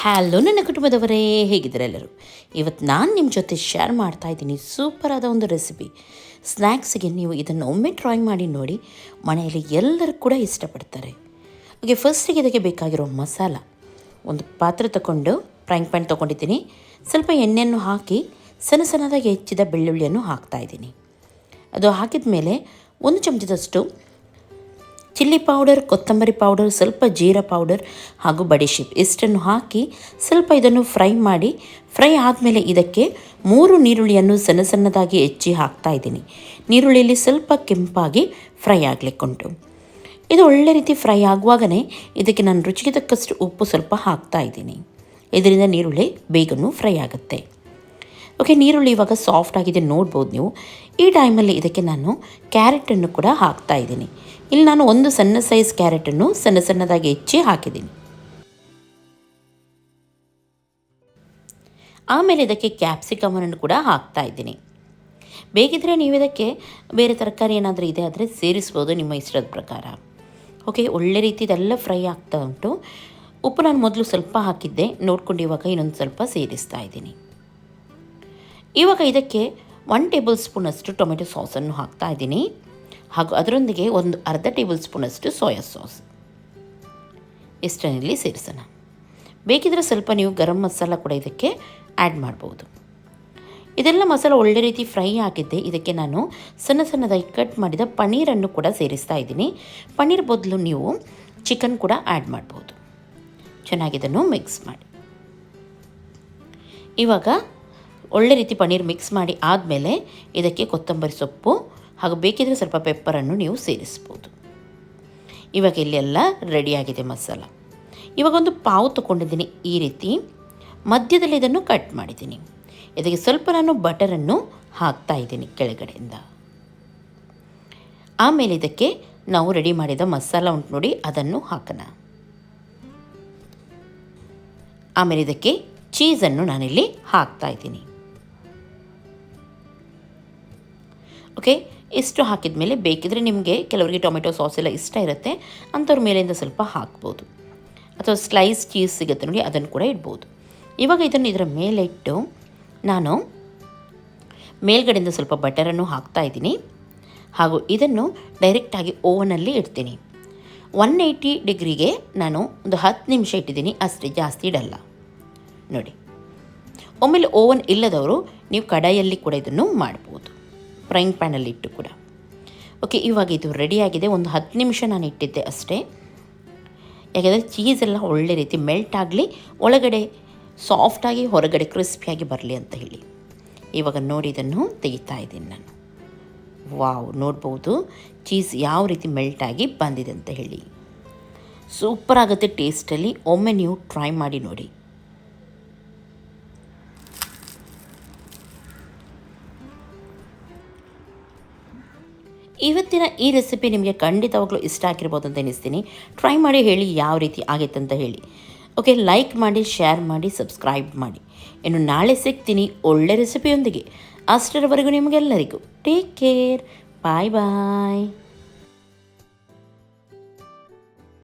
Hello ನನ್ನ ಕುಟುಂಬದವರೇ, ಹೇಗಿದ್ದಾರೆ ಎಲ್ಲರೂ? ಇವತ್ತು ನಾನು ನಿಮ್ಮ ಜೊತೆ ಶೇರ್ ಮಾಡ್ತಾ ಇದ್ದೀನಿ ಸೂಪರಾದ ಒಂದು ರೆಸಿಪಿ ಸ್ನ್ಯಾಕ್ಸಿಗೆ ನೀವು ಇದನ್ನು ಒಮ್ಮೆ ಟ್ರೈ ಮಾಡಿ ನೋಡಿ, ಮನೆಯಲ್ಲಿ ಎಲ್ಲರೂ ಕೂಡ ಇಷ್ಟಪಡ್ತಾರೆ. ಓಕೆ ಫಸ್ಟಿಗೆ ಇದಕ್ಕೆ ಬೇಕಾಗಿರೋ ಮಸಾಲ. ಒಂದು ಪಾತ್ರೆ ತಗೊಂಡು ಫ್ರೈಂಗ್ ಪ್ಯಾನ್ ತೊಗೊಂಡಿದ್ದೀನಿ. ಸ್ವಲ್ಪ ಎಣ್ಣೆಯನ್ನು ಹಾಕಿ ಸಣ್ಣ ಸಣ್ಣದಾಗಿ ಹೆಚ್ಚಿದ ಬೆಳ್ಳುಳ್ಳಿಯನ್ನು ಹಾಕ್ತಾ ಇದ್ದೀನಿ. ಅದು ಹಾಕಿದ ಮೇಲೆ ಒಂದು ಚಮಚದಷ್ಟು ಚಿಲ್ಲಿ ಪೌಡರ್, ಕೊತ್ತಂಬರಿ ಪೌಡರ್, ಸ್ವಲ್ಪ ಜೀರಾ ಪೌಡರ್ ಹಾಗೂ ಬಡಿಶಿಪ್ ಇಷ್ಟನ್ನು ಹಾಕಿ ಸ್ವಲ್ಪ ಇದನ್ನು ಫ್ರೈ ಮಾಡಿ, ಫ್ರೈ ಆದಮೇಲೆ ಇದಕ್ಕೆ ಮೂರು ನೀರುಳ್ಳಿಯನ್ನು ಸಣ್ಣ ಸಣ್ಣದಾಗಿ ಹೆಚ್ಚಿ ಹಾಕ್ತಾ ಇದ್ದೀನಿ. ನೀರುಳ್ಳಿಯಲ್ಲಿ ಸ್ವಲ್ಪ ಕೆಂಪಾಗಿ ಫ್ರೈ ಆಗಲಿಕ್ಕುಂಟು. ಇದು ಒಳ್ಳೆ ರೀತಿ ಫ್ರೈ ಆಗುವಾಗಲೇ ಇದಕ್ಕೆ ನಾನು ರುಚಿಗೆ ತಕ್ಕಷ್ಟು ಉಪ್ಪು ಸ್ವಲ್ಪ ಹಾಕ್ತಾ ಇದ್ದೀನಿ. ಇದರಿಂದ ನೀರುಳ್ಳಿ ಬೇಗನೂ ಫ್ರೈ ಆಗುತ್ತೆ. ಓಕೆ ನೀರುಳ್ಳಿ ಇವಾಗ ಸಾಫ್ಟ್ ಆಗಿದೆ ನೋಡ್ಬೋದು ನೀವು. ಈ ಟೈಮಲ್ಲಿ ಇದಕ್ಕೆ ನಾನು ಕ್ಯಾರೆಟನ್ನು ಕೂಡ ಹಾಕ್ತಾ ಇದ್ದೀನಿ. ಇಲ್ಲಿ ನಾನು ಒಂದು ಸಣ್ಣ ಸೈಜ್ ಕ್ಯಾರೆಟನ್ನು ಸಣ್ಣ ಸಣ್ಣದಾಗಿ ಹೆಚ್ಚಿ ಹಾಕಿದ್ದೀನಿ. ಆಮೇಲೆ ಇದಕ್ಕೆ ಕ್ಯಾಪ್ಸಿಕಮನ್ನು ಕೂಡ ಹಾಕ್ತಾ ಇದ್ದೀನಿ. ಬೇಕಿದ್ದರೆ ನೀವು ಇದಕ್ಕೆ ಬೇರೆ ತರಕಾರಿ ಏನಾದರೂ ಇದೆ ಆದರೆ ಸೇರಿಸ್ಬೋದು ನಿಮ್ಮ ಇಷ್ಟದ ಪ್ರಕಾರ. ಓಕೆ ಒಳ್ಳೆ ರೀತಿ ಇದೆಲ್ಲ ಫ್ರೈ ಆಗ್ತಾ ಉಂಟು. ಉಪ್ಪು ನಾನು ಮೊದಲು ಸ್ವಲ್ಪ ಹಾಕಿದ್ದೆ, ನೋಡ್ಕೊಂಡು ಇವಾಗ ಇನ್ನೊಂದು ಸ್ವಲ್ಪ ಸೇರಿಸ್ತಾ ಇದ್ದೀನಿ. ಇವಾಗ ಇದಕ್ಕೆ ಒನ್ ಟೇಬಲ್ ಸ್ಪೂನಷ್ಟು ಟೊಮೆಟೊ ಸಾಸನ್ನು ಹಾಕ್ತಾ ಇದ್ದೀನಿ. ಹಾಗೂ ಅದರೊಂದಿಗೆ ಒಂದು ಅರ್ಧ ಟೇಬಲ್ ಸ್ಪೂನಷ್ಟು ಸೋಯಾ ಸಾಸ್. ಇಷ್ಟರಲ್ಲಿ ಸೇರಿಸೋಣ. ಬೇಕಿದ್ರೆ ಸ್ವಲ್ಪ ನೀವು ಗರಂ ಮಸಾಲ ಕೂಡ ಇದಕ್ಕೆ ಆ್ಯಡ್ ಮಾಡ್ಬೋದು. ಇದೆಲ್ಲ ಮಸಾಲ ಒಳ್ಳೆ ರೀತಿ ಫ್ರೈ ಆಗಿದ್ದೆ ಇದಕ್ಕೆ ನಾನು ಸಣ್ಣ ಸಣ್ಣದಾಗಿ ಕಟ್ ಮಾಡಿದ ಪನ್ನೀರನ್ನು ಕೂಡ ಸೇರಿಸ್ತಾ ಇದ್ದೀನಿ. ಪನ್ನೀರ್ ಬದಲು ನೀವು ಚಿಕನ್ ಕೂಡ ಆ್ಯಡ್ ಮಾಡ್ಬೋದು. ಚೆನ್ನಾಗಿದನ್ನು ಮಿಕ್ಸ್ ಮಾಡಿ. ಇವಾಗ ಒಳ್ಳೆ ರೀತಿ ಪನ್ನೀರ್ ಮಿಕ್ಸ್ ಮಾಡಿ ಆದಮೇಲೆ ಇದಕ್ಕೆ ಕೊತ್ತಂಬರಿ ಸೊಪ್ಪು ಹಾಗೂ ಬೇಕಿದ್ರೆ ಸ್ವಲ್ಪ ಪೆಪ್ಪರನ್ನು ನೀವು ಸೇರಿಸ್ಬೋದು. ಇವಾಗ ಇಲ್ಲೆಲ್ಲ ರೆಡಿಯಾಗಿದೆ ಮಸಾಲ. ಇವಾಗ ಒಂದು ಪಾವು ತೊಗೊಂಡಿದ್ದೀನಿ ಈ ರೀತಿ. ಮಧ್ಯದಲ್ಲಿ ಇದನ್ನು ಕಟ್ ಮಾಡಿದ್ದೀನಿ. ಇದಕ್ಕೆ ಸ್ವಲ್ಪ ನಾನು ಬಟರನ್ನು ಹಾಕ್ತಾ ಇದ್ದೀನಿ ಕೆಳಗಡೆಯಿಂದ. ಆಮೇಲೆ ಇದಕ್ಕೆ ನಾವು ರೆಡಿ ಮಾಡಿದ ಮಸಾಲ ಉಂಟು ನೋಡಿ, ಅದನ್ನು ಹಾಕೋಣ. ಆಮೇಲೆ ಇದಕ್ಕೆ ಚೀಸನ್ನು ನಾನಿಲ್ಲಿ ಹಾಕ್ತಾ ಇದ್ದೀನಿ. ಓಕೆ ಇಷ್ಟು ಹಾಕಿದ ಮೇಲೆ ಬೇಕಿದ್ರೆ ನಿಮಗೆ ಕೆಲವರಿಗೆ ಟೊಮೆಟೊ ಸಾಸ್ ಎಲ್ಲ ಇಷ್ಟ ಇರುತ್ತೆ, ಅಂಥವ್ರ ಮೇಲಿಂದ ಸ್ವಲ್ಪ ಹಾಕ್ಬೋದು. ಅಥವಾ ಸ್ಲೈಸ್ ಚೀಸ್ ಸಿಗುತ್ತೆ ನೋಡಿ, ಅದನ್ನು ಕೂಡ ಇಡ್ಬೋದು. ಇವಾಗ ಇದನ್ನು ಇದರ ಮೇಲೆ ಇಟ್ಟು ನಾನು ಮೇಲ್ಗಡೆಯಿಂದ ಸ್ವಲ್ಪ ಬಟರನ್ನು ಹಾಕ್ತಾ ಇದ್ದೀನಿ. ಹಾಗೂ ಇದನ್ನು ಡೈರೆಕ್ಟಾಗಿ ಓವನಲ್ಲಿ ಇಡ್ತೀನಿ. ಒನ್ ಏಯ್ಟಿ ಡಿಗ್ರಿಗೆ ನಾನು ಒಂದು ಹತ್ತು ನಿಮಿಷ ಇಟ್ಟಿದ್ದೀನಿ, ಅಷ್ಟೇ ಜಾಸ್ತಿ ಇಡಲ್ಲ. ನೋಡಿ. ಒಮ್ಮೆಲೆ ಓವನ್ ಇಲ್ಲದವರು ನೀವು ಕಡಾಯಲ್ಲಿ ಕೂಡ ಇದನ್ನು ಮಾಡ್ಬೋದು. ಫ್ರೈಂಗ್ ಪ್ಯಾನಲ್ಲಿ ಇಟ್ಟು ಕೂಡ. ಓಕೆ ಇವಾಗ ಇದು ರೆಡಿಯಾಗಿದೆ ಒಂದು ಹತ್ತು ನಿಮಿಷ ನಾನು ಇಟ್ಟಿದ್ದೆ ಅಷ್ಟೇ. ಯಾಕೆಂದರೆ ಚೀಸೆಲ್ಲ ಒಳ್ಳೆ ರೀತಿ ಮೆಲ್ಟ್ ಆಗಲಿ, ಒಳಗಡೆ ಸಾಫ್ಟಾಗಿ ಹೊರಗಡೆ ಕ್ರಿಸ್ಪಿಯಾಗಿ ಬರಲಿ ಅಂತ ಹೇಳಿ. ಇವಾಗ ನೋಡಿ ಇದನ್ನು ತೆಗಿತಾ ಇದ್ದೀನಿ ನಾನು. ವಾವ್ ನೋಡ್ಬೋದು. ಚೀಸ್ ಯಾವ ರೀತಿ ಮೆಲ್ಟ್ ಆಗಿ ಬಂದಿದೆ ಅಂತ ಹೇಳಿ. ಸೂಪರ್ ಆಗುತ್ತೆ ಟೇಸ್ಟಲ್ಲಿ ಒಮ್ಮೆ ನೀವು ಟ್ರೈ ಮಾಡಿ ನೋಡಿ. ಇವತ್ತಿನ ಈ ರೆಸಿಪಿ ನಿಮಗೆ ಖಂಡಿತವಾಗ್ಲೂ ಇಷ್ಟ ಆಗಿರ್ಬೋದು ಅಂತ ಎನಿಸ್ತೀನಿ ಟ್ರೈ ಮಾಡಿ ಹೇಳಿ ಯಾವ ರೀತಿ ಆಗೈತೆ ಅಂತ ಹೇಳಿ. ಓಕೆ ಲೈಕ್ ಮಾಡಿ ಶೇರ್ ಮಾಡಿ ಸಬ್ಸ್ಕ್ರೈಬ್ ಮಾಡಿ. ಇನ್ನು ನಾಳೆ ಸಿಗ್ತೀನಿ ಒಳ್ಳೆ ರೆಸಿಪಿಯೊಂದಿಗೆ ಅಷ್ಟರವರೆಗೂ ನಿಮಗೆಲ್ಲರಿಗೂ ಟೇಕ್ ಕೇರ್ ಬಾಯ್ ಬಾಯ್